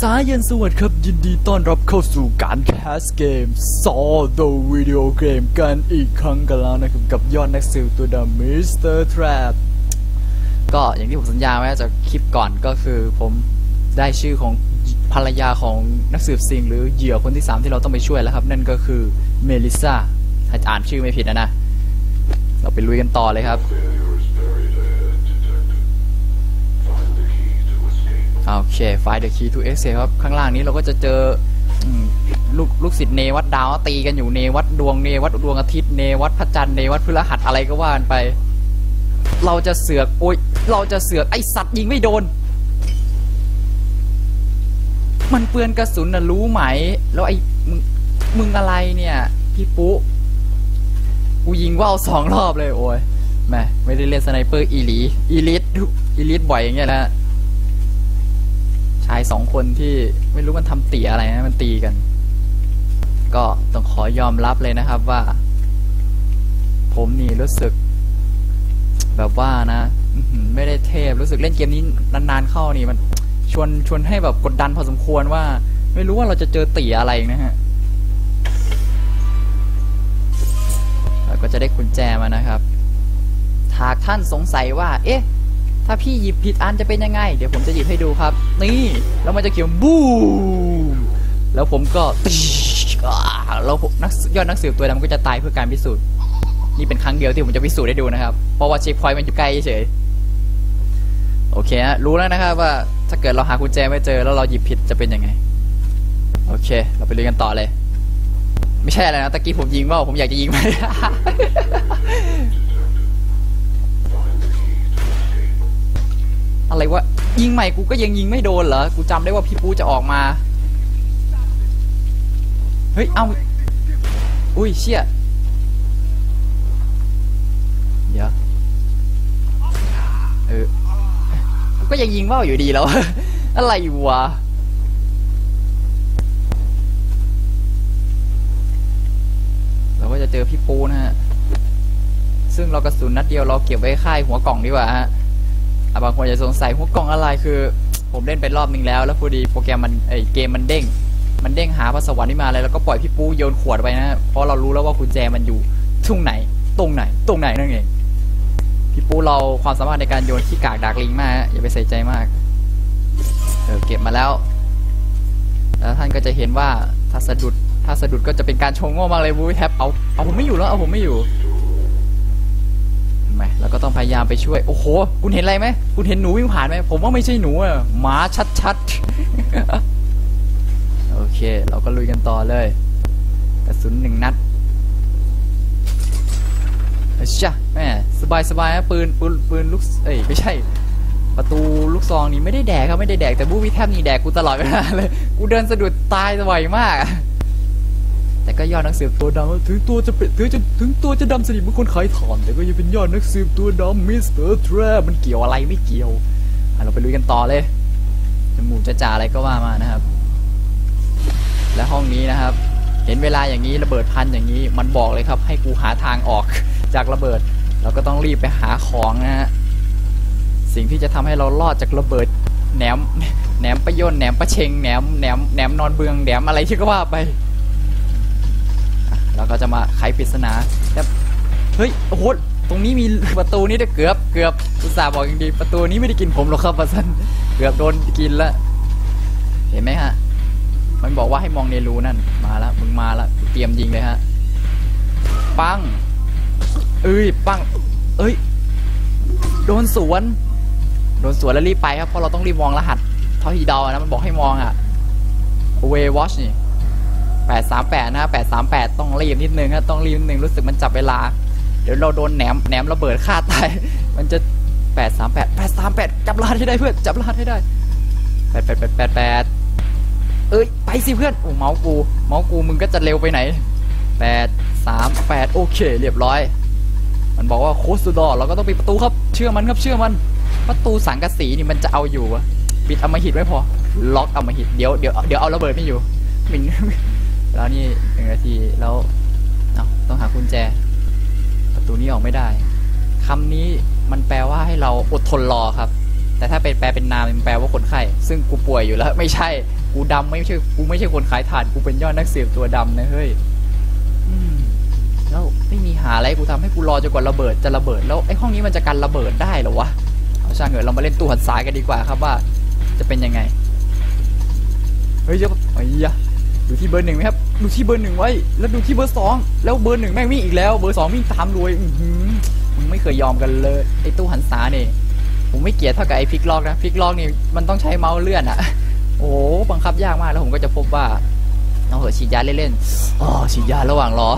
สายเย็นสวัสดีครับ ยินดีต้อนรับเข้าสู่การแคสเกม Saw the Video Game กันอีกครั้งกันแล้วนะครับ กับยอดนักสืบตัวดำ Mr. Trap ก็อย่างที่ผมสัญญาไว้จากคลิปก่อนก็คือผมได้ชื่อของภรรยาของนักสืบซิงหรือเหยื่อคนที่ 3 ที่เราต้องไปช่วยแล้วครับ นั่นก็คือเมลิซาถ้าอ่านชื่อไม่ผิดนะนะ เราไปลุยกันต่อเลยครับ โอเคไฟล์ the key to escape ครับ ข้างล่างนี้เราก็จะเจอลูกลูกศิษย์เนวัดดาวตีกันอยู่เนวัดดวงเนวัดดวงอาทิตย์เนวัดพระจันทร์เนวัดพฤหัสอะไรก็ว่ากันไป เราจะเสือกโอ้ยเราจะเสือกไอสัตว์ยิงไม่โดน มันเปื้อนกระสุนนะรู้ไหม แล้วไอ้มึงมึงอะไรเนี่ย พี่ปุ๊กูยิงว่าวสองรอบเลยโอ้ยแม่ไม่ได้เล่นสไนเปอร์อีลีอีลิทอีลิทบ่อยอย่างเงี้ยนะ ชายสองคนที่ไม่รู้มันทำเตี๋ยอะไรนะมันตีกัน ก็ต้องขอยอมรับเลยนะครับว่า ผมนี่รู้สึก แบบว่านะไม่ได้เทพรู้สึกเล่นเกมนี้นานๆเข้านี่มัน ชวนชวนให้แบบกดดันพอสมควรว่า ไม่รู้ว่าเราจะเจอเตี๋ยอะไรนะฮะแล้วก็จะได้กุญแจมานะครับหากท่านสงสัยว่า เอ๊ะ ถ้าพี่หยิบผิดอันจะเป็นยังไง เดี๋ยวผมจะหยิบให้ดูครับ นี่แล้วมันจะเขียนบูมแล้วผมก็ตีแล้วนักยอดนักสืบตัวดำก็จะตายเพื่อการพิสูจน์นี่เป็นครั้งเดียวที่ผมจะพิสูจน์ให้ดูนะครับเพราะว่าเช็คพอยต์มันอยู่ใกล้เฉยโอเคฮะรู้แล้วนะครับว่าถ้าเกิดเราหากุญแจไม่เจอแล้วเราหยิบผิดจะเป็นยังไง โอเค เราไปเรียนกันต่อเลย ไม่ใช่อะไรนะตะกี้ผมยิงว่าผมอยากจะยิงไป อะไรวะยิงใหม่กูก็ยังยิงไม่โดนเหรอ กูจำได้ว่าพี่ปูจะออกมา เฮ้ย เอาอุ้ยเชี่ยเดี๋ยวเออ กูก็ยังยิงว่าวอยู่ดีแล้ว อะไรวะเราก็จะเจอพี่ปูนะฮะ ซึ่งเรากระสุนนัดเดียวเราเก็บไว้ค่ายหัวกล่องดีกว่าฮะ บางคนจะสงสัยหัวกล่องอะไรคือ ผมเล่นไปรอบนึงแล้ว แล้วพอดีโปรแกรมมันไอเกมมันเด้ง มันเด้งหาพระสวรรค์นี่มาเลยแล้วก็ปล่อยพี่ปูโยนขวดไปนะเพราะเรารู้แล้วว่ากุญแจมันอยู่ทุ่งไหน ตรงไหน ตรงไหนนั่นเองพี่ปูเราความสามารถในการโยนขี้กากดากลิงมากอย่าไปใส่ใจมากเออเก็บมาแล้ว แล้วท่านก็จะเห็นว่าถ้าสะดุดถ้าสะดุดก็จะเป็นการโชว์โง่มากเลยวูแทบเอาเอาผมไม่อยู่แล้วเอาผมไม่อยู่ แล้วก็ต้องพยายามไปช่วย โอ้โห คุณเห็นอะไรไหม คุณเห็นหนูวิ่งผ่านไหม ผมว่าไม่ใช่หนูอะหมาชัดๆ โอเค เราก็ลุยกันต่อเลย กระสุนหนึ่งนัดเอ้ยช่ะแม่สบายสบายนะปืนปืนปืนลูก เอ้ย ไม่ใช่ ประตูลูกซองนี่ไม่ได้แดกครับ ไม่ได้แดก แต่บูวิแทบนี่แดกกูตลอดเวลาเลย กูเดินสะดุดตายบ่อยมาก แต่ก็ยอดนักสืบตัวดำถึงตัวจะเป็นถึงจะถึงตัวจะดำสนิทเหมือนคนขายถอนแต่ก็ยังเป็นยอดนักสืบตัวดำมิสเตอร์แทรมันเกี่ยวอะไรไม่เกี่ยวเราไปลุยกันต่อเลยจมูกจะจ่าอะไรก็ว่ามานะครับ และห้องนี้นะครับ เห็นเวลาอย่างนี้ระเบิดพันอย่างนี้ มันบอกเลยครับ ให้กูหาทางออกจากระเบิด เราก็ต้องรีบไปหาของนะฮะสิ่งที่จะทำให้เรารอดจากระเบิดแหนมแหนมประยนแหนมประเชงแหนมแหนมแหนมนอนเบืองแหนมอะไรที่ก็ว่าไป เราก็จะมาไขปริศนาแต่เฮ้ยโอ้โหตรงนี้มีประตูนี้ด้เกือบเกือบอุตส่าห์บอกอย่างดีประตูนี้ไม่ได้กินผมหรอกครับประสันเกือบโดนกินแล้วเห็นไหมฮะ มันบอกว่าให้มองในรูนั่นมาแล้วมึงมาแล้วเตรียมยิงเลยฮะปังเอ้ยปัง เอ้ย โดนสวน โดนสวนแล้วรีบไปครับเพราะเราต้องรีบมองรหัสเท่าที่เดานะมันบอกให้มองอะ Way Watch นี่ แปดสามแปดนะแปดสามแปดต้องรีบนิดนึงนะต้องรีบนิดนึงรู้สึกมันจับเวลา เดี๋ยวเราโดนแหนมแหนมระเบิดฆ่าตาย มันจะแปดสามแปดแปดสามแปดจับรหัสให้ได้เพื่อน จับรหัสให้ได้แปดแปดแปดแปดแปดเอ้ย ไปสิเพื่อน โอ้เมาส์กู เมาส์กูมึงก็จะเร็วไปไหนแปดสามแปดโอเค เรียบร้อย มันบอกว่าโคสดอเราก็ต้องปิดประตูครับ เชื่อมันครับ เชื่อมัน ประตูสังกะสีนี่มันจะเอาอยู่อะปิดอมหิตไม่พอ ล็อกอมหิต เดี๋ยวเดี๋ยวเดี๋ยวเอาระเบิดไม่อยู่มิน แล้วนี่หนึ่งนาทีแล้วเอาต้องหากุญแจ ประตูนี้ออกไม่ได้คำนี้มันแปลว่าให้เราอดทนรอครับ แต่ถ้าเป็นแปลเป็นนามมันแปลว่าคนไข้ ซึ่งกูป่วยอยู่แล้ว ไม่ใช่ กูดำไม่ใช่ กูไม่ใช่คนขายถ่าน กูเป็นยอดนักสืบตัวดำนะเฮ้ยแล้วไม่มีหาอะไรกูทำให้กูรอจนกว่าระเบิดจะระเบิด แล้วไอ้ห้องนี้มันจะกันระเบิดได้เหรอวะ เอาช่างเถอะเรามาเล่นตู้หันซ้ายกันดีกว่าครับว่าจะเป็นยังไง เฮ้ยเจ้าไอ้ยะดูที่เบอร์หนึ่งไหมครับ ดูที่เบอร์หนึ่งไว้ แล้วดูที่เบอร์สองแล้วเบอร์หนึ่งแม่งวิ่งอีกแล้ว เบอร์สองวิ่งตามรวยอื้อหือมึงไม่เคยยอมกันเลยไอ้ตู้หันซายนี่ยผมไม่เกลียดเท่ากับไอ้พลิกล็อกนะพลิกล็อกนี่มันต้องใช้เมาส์เลื่อนอะโอ้โหบังคับยากมากแล้วผมก็จะพบว่าเอาเหอะฉีดยาเล่นๆอ๋อฉีดยาระหว่างรอ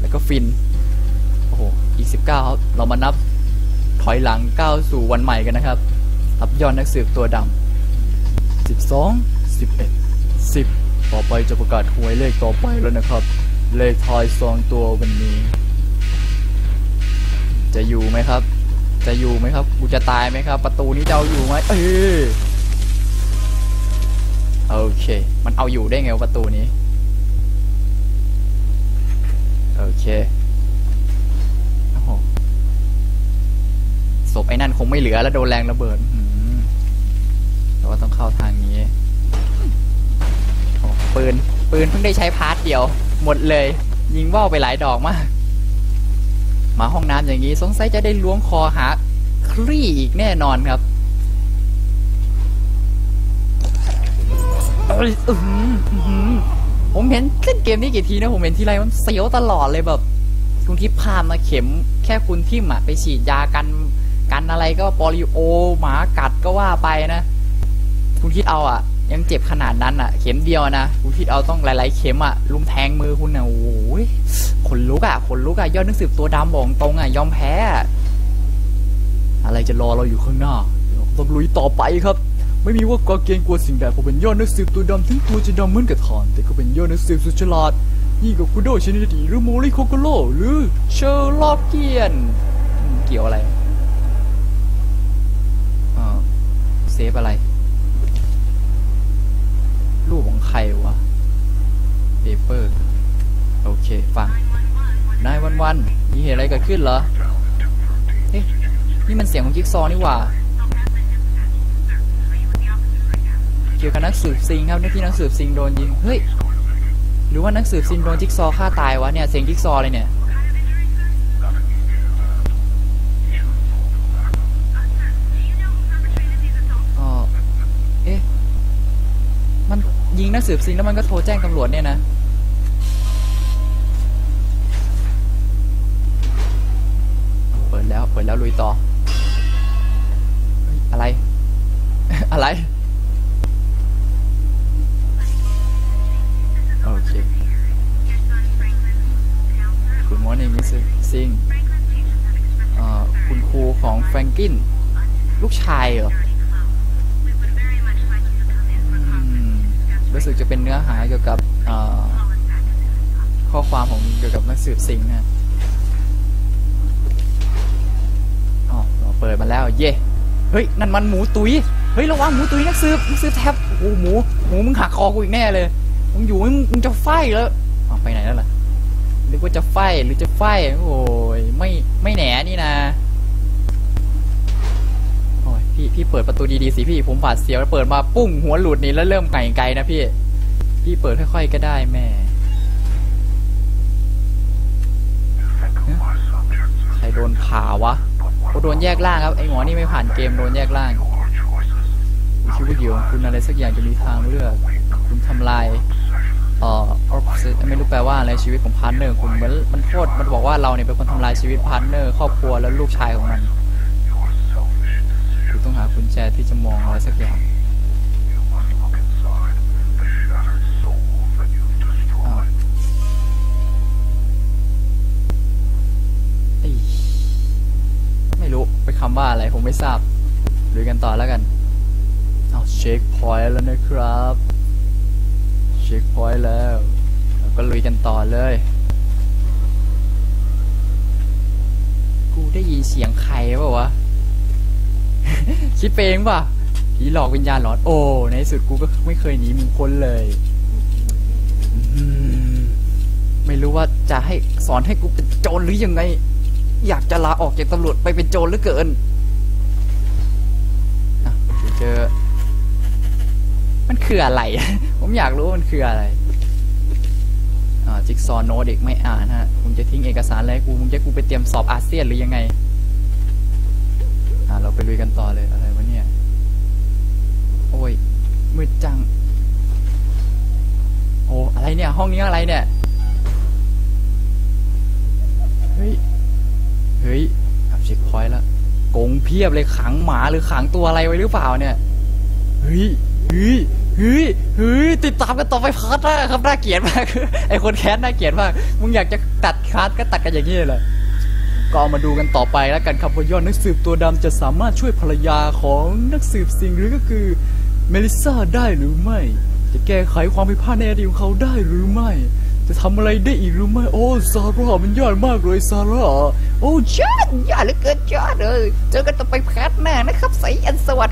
แล้วก็ฟินโอ้โหอีก19ครับเรามานับถอยหลังก้าวสู่วันใหม่กันนะครับทับยอดนักสืบตัวดำ12 11 10 ต่อไปจะประกาศหวยเลขต่อไปแล้วนะครับ เลขทายสองตัววันนี้ จะอยู่ไหมครับ จะอยู่ไหมครับ กูจะตายไหมครับ ประตูนี้จะเอาอยู่ไหมเอ้ยโอเค มันเอาอยู่ได้ไงวะประตูนี้ โอเคโอ้โหศพไอ้นั่นคงไม่เหลือแล้วโดนแรงระเบิดแต่ว่าต้องเข้าทางนี้ ปืน ปืนเพิ่งได้ใช้พาร์ทเดียว หมดเลย ยิงว่าวไปหลายดอกมาก มาห้องน้ำอย่างนี้สงสัยจะได้ล้วงคอหาคลี่อีกแน่นอนครับเออเออผมเห็นเล่นเกมนี้กี่ทีนะผมเห็นทีไรมันเสียวตลอดเลยแบบคุณคิดพามาเข็มแค่คุณทิ่มอะไปฉีดยากันกันอะไรก็ปอลิโอหมากัดก็ว่าไปนะ คุณคิดเอาอะ ยังเจ็บขนาดนั้นอะ เข็มเดียวนะคุณคิดเอาต้องหลาย ๆ เข็มอะลุมแทงมือคุณนะโอ้ยขนลุกอะขนลุกอะยอดนักสืบตัวดำบอกตรงอะยอมแพ้อะไรจะรอเราอยู่ข้างหน้าต้องลุยต่อไปครับ ไม่มีว่ากอเกรงกลัวสิ่งใดผมเป็นยอดนักสืบตัวดำถึงตัวจะดำเหมือนกับทานแต่ก็เป็นยอดนักสืบสุดฉลาดยิ่งกว่าคุโดชินิดีหรือโมริโคโกโลหรือเชอร์ล็อกเกียน เกี่ยวอะไรอ่าเซฟอะไร เหตุอะไรเกิดขึ้นเหรอเอ๊ะนี่มันเสียงของจิ๊กซอนี่หว่าเกี่ยวกับนักสืบซิงครับนที่นักสืบซิงโดนยิงเฮ้ยหรือว่านักสืบซิงโดนจิ๊กซอฆ่าตายวะเนี่ยเสียงจิ๊กซอเลยเนี่ยอ๋อเอ๊ะมันยิงนักสืบซิงแล้วมันก็โทรแจ้งตำรวจเนี่ยนะ แล้วเปิดแล้วลุยต่อ อะไร อะไร โอเค Good morning Mr. Singh เอ่อคุณครูของแฟรงกิน ลูกชายเหรออืมรู้สึกจะเป็นเนื้อหาเกี่ยวกับข้อความของเกี่ยวกับนักสืบสิงห์นะ เราเปิดมาแล้วเย่เฮ้ยนั่นมันหมูตุยเฮ้ยระวังหมูตุยนักสืบนักสืบแทบโอ้โหหมูหมูมึงหักคอกูอีกแน่เลยมึงอยู่มึงมึงจะไฟแล้วอ๋อไปไหนแล้วล่ะนึกว่าจะไฟหรือจะไฟโอ้ยไม่ไม่แหนนี่นะโอ้ยพี่พี่เปิดประตูดีๆสิพี่ผมบาดเสียวเปิดมาปุ้งหัวหลุดนี่แล้วเริ่มไก่ไกลนะพี่พี่เปิดค่อยๆก็ได้แม่ใครโดนผ่าวะ โดนแยกล่างครับไอหมอนี่ไม่ผ่านเกมโดนแยกล่างคิดว่าเดี๋ยวคุณอะไรสักอย่างจะมีทางเลือกคุณทำลายเอ่อไม่รู้แปลว่าอะไรชีวิตของพาร์ทเนอร์คุณเหมือนมันโทษมันบอกว่าเราเนี่ยเป็นคนทำลายชีวิตพาร์ทเนอร์ครอบครัวและลูกชายของมันคุณต้องหาคุณแจที่จะมองอะไรสักอย่าง ผมไม่ทราบลุยกันต่อแล้วกันเอาเช็คพอยต์แล้วนะครับเช็คพอยต์แล้วก็ลุยกันต่อเลย กูได้ยินเสียงใครเปล่าวะ คิดไปเองป่ะผีหลอกวิญญาณหลอนโอ้ในที่สุดกูก็ไม่เคยหนีมึงพ้นเลยไม่รู้ว่าจะให้สอนให้กูเป็นโจรหรือยังไง อยากจะลาออกจากตำรวจไปเป็นโจรเหลือเกิน คืออะไร ผมอยากรู้มันคืออะไรอ่าจิ๊กซอโน้ตเด็กไม่อ่านฮะมึงจะทิ้งเอกสารอะไรกูมึงจะกูไปเตรียมสอบอาเซียนหรือยังไง อ่า เราไปลุยกันต่อเลยอะไรวะเนี่ย โอ้ยมืดจัง โอ้อะไรเนี่ย ห้องนี้อะไรเนี่ย เฮ้ย เฮ้ยอับเช็คพอยต์แล้วกงเพียบเลยขังหมาหรือขังตัวอะไรไว้หรือเปล่าเนี่ย เฮ้ย เฮ้ย เฮ้ยเฮ้ยติดตามกันต่อไปพาร์ทหน้าครับน่าเกลียดมากไอคนแคสน่าเกลียดมากมึงอยากจะตัดคาร์ดก็ตัดกันอย่างนี้เลยก็มาดูกันต่อไปแล้วกันครับว่ายอดนักสืบตัวดำจะสามารถช่วยภรรยาของนักสืบสิงหรือก็คือเมลิซาได้หรือไม่ จะแก้ไขความผิดพลาดในอดีตของเขาได้หรือไม่ จะทำอะไรได้อีกหรือไม่โอ้ซาร่ามันยอดมากเลยซาร่าโอ้ยอดยอดเหลือเกินยอดเลยเจอกันต่อไปแพทหน้านะครับใสอันสวัสด